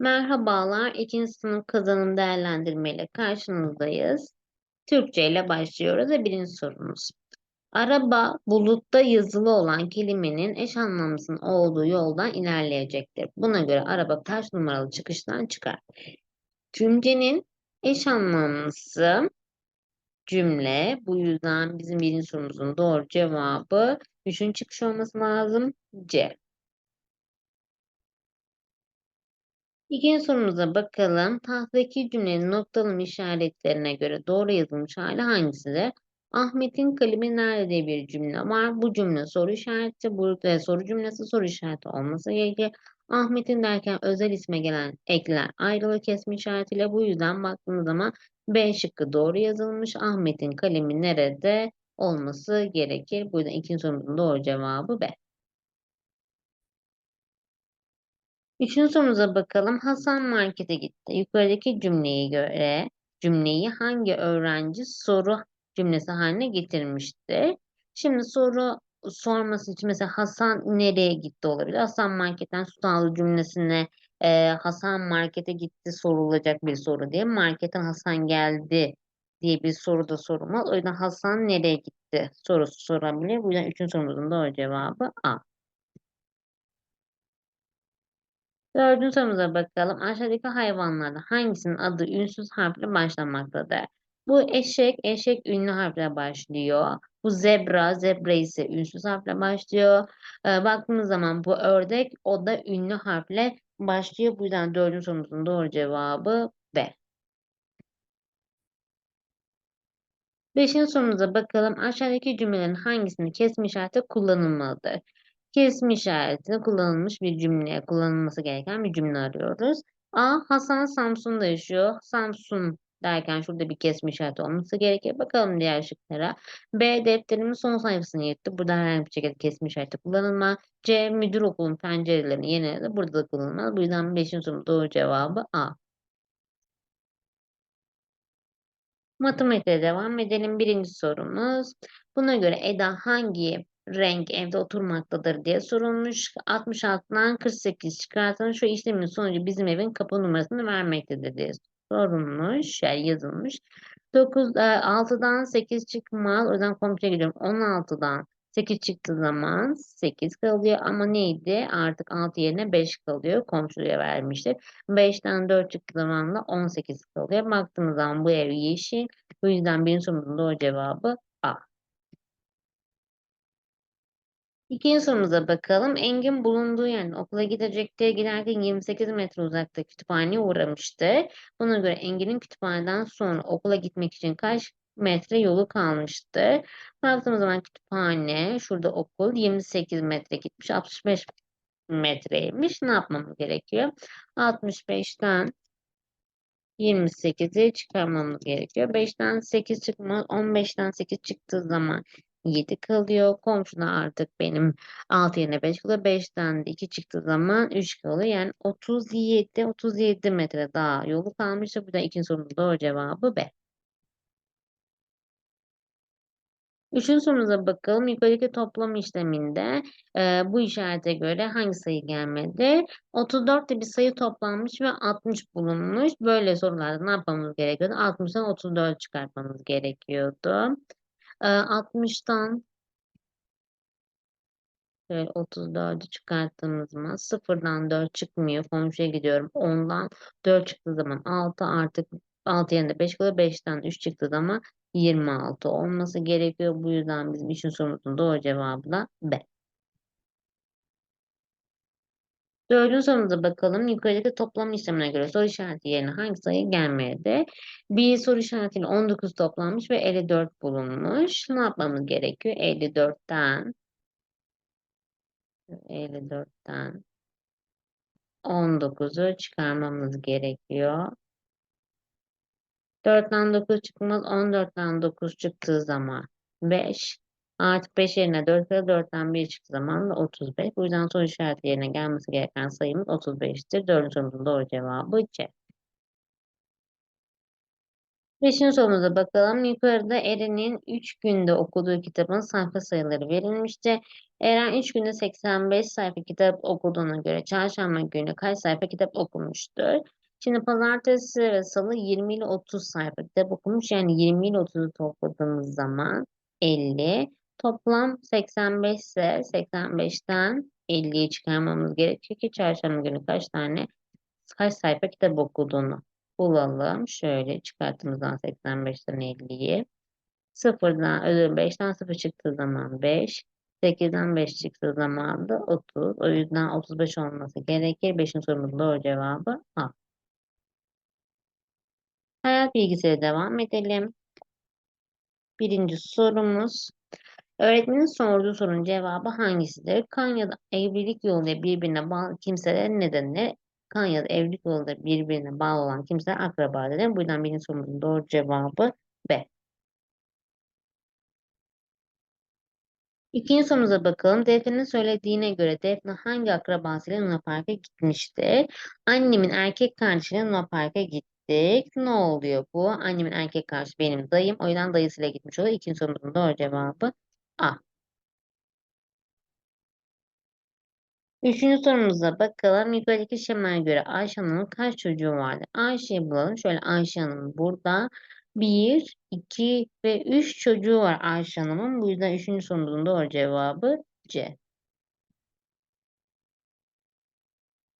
Merhabalar, ikinci sınıf kazanım değerlendirme ile karşınızdayız. Türkçe ile başlıyoruz ve birinci sorumuz. Araba bulutta yazılı olan kelimenin eş anlamlısının olduğu yoldan ilerleyecektir. Buna göre araba kaç numaralı çıkıştan çıkar? Cümlenin eş anlamlısı cümle. Bu yüzden bizim birinci sorumuzun doğru cevabı 3'ün çıkış olması lazım. C. İkinci sorumuza bakalım. Tahtadaki cümlenin noktalama işaretlerine göre doğru yazılmış hali hangisidir? Ahmet'in kalemi nerede bir cümle var. Bu cümle soru işareti. Burada soru cümlesi soru işareti olması gerekir. Ahmet'in derken özel isme gelen ekler ayrılı kesme işaretiyle. Bu yüzden baktığımız zaman B şıkkı doğru yazılmış. Ahmet'in kalemi nerede olması gerekir. Bu yüzden ikinci sorumuzun doğru cevabı B. Üçüncü sorumuza bakalım. Hasan markete gitti. Yukarıdaki cümleye göre cümleyi hangi öğrenci soru cümlesi haline getirmiştir? Şimdi soru sorması için mesela Hasan nereye gitti olabilir? Hasan marketten su aldı cümlesine e, Hasan markete gitti sorulacak bir soru diye. Marketten Hasan geldi diye bir soru da sorulmaz. O yüzden Hasan nereye gitti sorusu sorabilir. Bu yüzden üçüncü sorumuzun doğru cevabı A. Dördüncü sorumuza bakalım. Aşağıdaki hayvanlardan hangisinin adı ünsüz harfle başlamaktadır? Bu eşek, eşek ünlü harfle başlıyor. Bu zebra, zebra ise ünsüz harfle başlıyor. Ee, baktığımız zaman bu ördek, o da ünlü harfle başlıyor. Bu yüzden dördüncü sorumuzun doğru cevabı B. Beşinci sorumuza bakalım. Aşağıdaki cümlelerin hangisini kesme işareti kullanılmalıdır? Kesme işaretini kullanılmış bir cümleye kullanılması gereken bir cümle arıyoruz. A. Hasan Samsun'da yaşıyor. Samsun derken şurada bir kesme işareti olması gerekir. Bakalım diğer şıklara. B. Defterimin son sayfasını yırttı. Burada herhangi bir şekilde kesme işareti kullanılmaz. C. Müdür okulun pencerelerini yeniledi. Burada da kullanılmaz. Bu yüzden 5. sorunun doğru cevabı A. Matematiğe devam edelim. Birinci sorumuz. Buna göre Eda hangi renk evde oturmaktadır diye sorulmuş. 66'dan 48 çıkartalım. Şu işlemin sonucu bizim evin kapı numarasını vermektedir diye sorulmuş. Yani yazılmış. 9, 6'dan 8 çıkmaz. O yüzden komşuya gidiyorum. 16'dan 8 çıktığı zaman 8 kalıyor ama neydi? Artık 6 yerine 5 kalıyor. Komşuya vermiştir. 5'ten 4 çıktığı zaman da 18 kalıyor. Baktığımız zaman bu ev yeşil. Bu yüzden benim sorumuzun doğru cevabı A. İkinci sorumuza bakalım. Engin bulunduğu yani okula gidecekti. Giderken 28 metre uzakta kütüphaneye uğramıştı. Buna göre Engin'in kütüphaneden sonra okula gitmek için kaç metre yolu kalmıştı? Baktığımız zaman kütüphane, şurada okul 28 metre gitmiş. 65 metreymiş. Ne yapmamız gerekiyor? 65'ten 28'i çıkarmamız gerekiyor. 5'ten 8 çıkmaz. 15'ten 8 çıktığı zaman 7 kalıyor. Komşuda artık benim 6 yerine 5 kalıyor. 5'ten de 2 çıktığı zaman 3 kalıyor. Yani 37 37 metre daha yolu kalmıştı. Bu da ikinci sorunun doğru cevabı B. Üçüncü sorumuza bakalım. Yukarıdaki toplam işleminde e, bu işarete göre hangi sayı gelmedi? 34 de bir sayı toplanmış ve 60 bulunmuş. Böyle sorularda ne yapmamız gerekiyordu? 60'dan 34 çıkartmamız gerekiyordu. E, 60'tan Şöyle 34'ü çıkarttığımız zaman sıfırdan 4 çıkmıyor. Komşuya gidiyorum. 10'dan 4 çıktığı zaman 6 artık 6 yerinde 5 kalıyor. 5'ten 3 çıktığı zaman 26 olması gerekiyor. Bu yüzden bizim işin sorumuzun doğru cevabı da B. Dördüncü sorumuza bakalım. Yukarıdaki toplam işlemine göre soru işareti yerine hangi sayı gelmedi? Bir soru işaretiyle 19 toplanmış ve 54 bulunmuş. Ne yapmamız gerekiyor? 54'ten 54'ten 19'u çıkarmamız gerekiyor. 4'ten 9 çıkmaz. 14'ten 9 çıktığı zaman 5. Artık 5 yerine 4 kalır. 4'ten 1 çıktığı zaman da 35. Bu yüzden soru işareti yerine gelmesi gereken sayımız 35'tir. 4. sorumuzun doğru cevabı C. Beşinci sorumuza bakalım. Yukarıda Eren'in 3 günde okuduğu kitabın sayfa sayıları verilmişti. Eren 3 günde 85 sayfa kitap okuduğuna göre çarşamba günü kaç sayfa kitap okumuştur? Şimdi pazartesi ve salı 20 ile 30 sayfa kitap okumuş. Yani 20 ile 30'u topladığımız zaman 50. Toplam 85 ise 85'ten 50'yi çıkarmamız gerekiyor ki çarşamba günü kaç tane kaç sayfa kitap okuduğunu bulalım. Şöyle çıkarttığımızdan 85'ten 50'yi. Sıfırdan özür 5'ten 0 çıktığı zaman 5. 8'den 5 çıktığı zaman da 30. O yüzden 35 olması gerekir. 5'in sorumuzun doğru cevabı A. Hayat bilgisiyle devam edelim. Birinci sorumuz. Öğretmenin sorduğu sorunun cevabı hangisidir? Kan ya da evlilik yoluyla birbirine bağlı kimseler nedeniyle kan ya da evlilik yoluyla birbirine bağlı olan kimseler akrabadır. Bu yüzden birinci sorumuzun doğru cevabı B. İkinci sorumuza bakalım. Defne'nin söylediğine göre Defne hangi akrabasıyla Luna Park'a gitmiştir? Annemin erkek kardeşiyle Luna Park'a gittik. Ne oluyor bu? Annemin erkek kardeşi benim dayım. O yüzden dayısıyla gitmiş oluyor. İkinci sorumuzun doğru cevabı A. Üçüncü sorumuza bakalım. Yukarıdaki şemaya göre Ayşe Hanım'ın kaç çocuğu vardı? Ayşe'yi bulalım. Şöyle Ayşe Hanım burada. 1, 2 ve 3 çocuğu var Ayşe Hanım'ın. Bu yüzden üçüncü sorumuzun doğru cevabı C.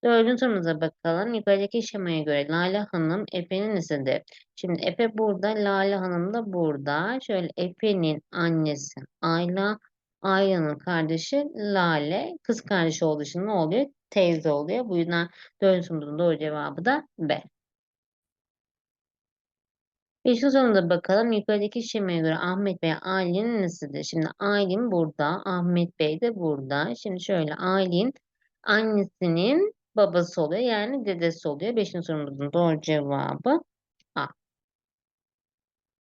Dördüncü sorumuza bakalım. Yukarıdaki şemaya göre Lale Hanım Efe'nin nesidir? Şimdi Efe burada, Lale Hanım da burada. Şöyle Efe'nin annesi Ayla, Ayla'nın kardeşi Lale. Kız kardeşi olduğu için ne oluyor? Teyze oluyor. Bu yüzden dördüncü sorumuzun doğru cevabı da B. Beşinci sorumuza bakalım. Yukarıdaki şemaya göre Ahmet Bey Aylin'in nesidir? Şimdi Aylin burada, Ahmet Bey de burada. Şimdi şöyle Aylin annesinin babası oluyor. Yani dedesi oluyor. Beşinci sorumuzun doğru cevabı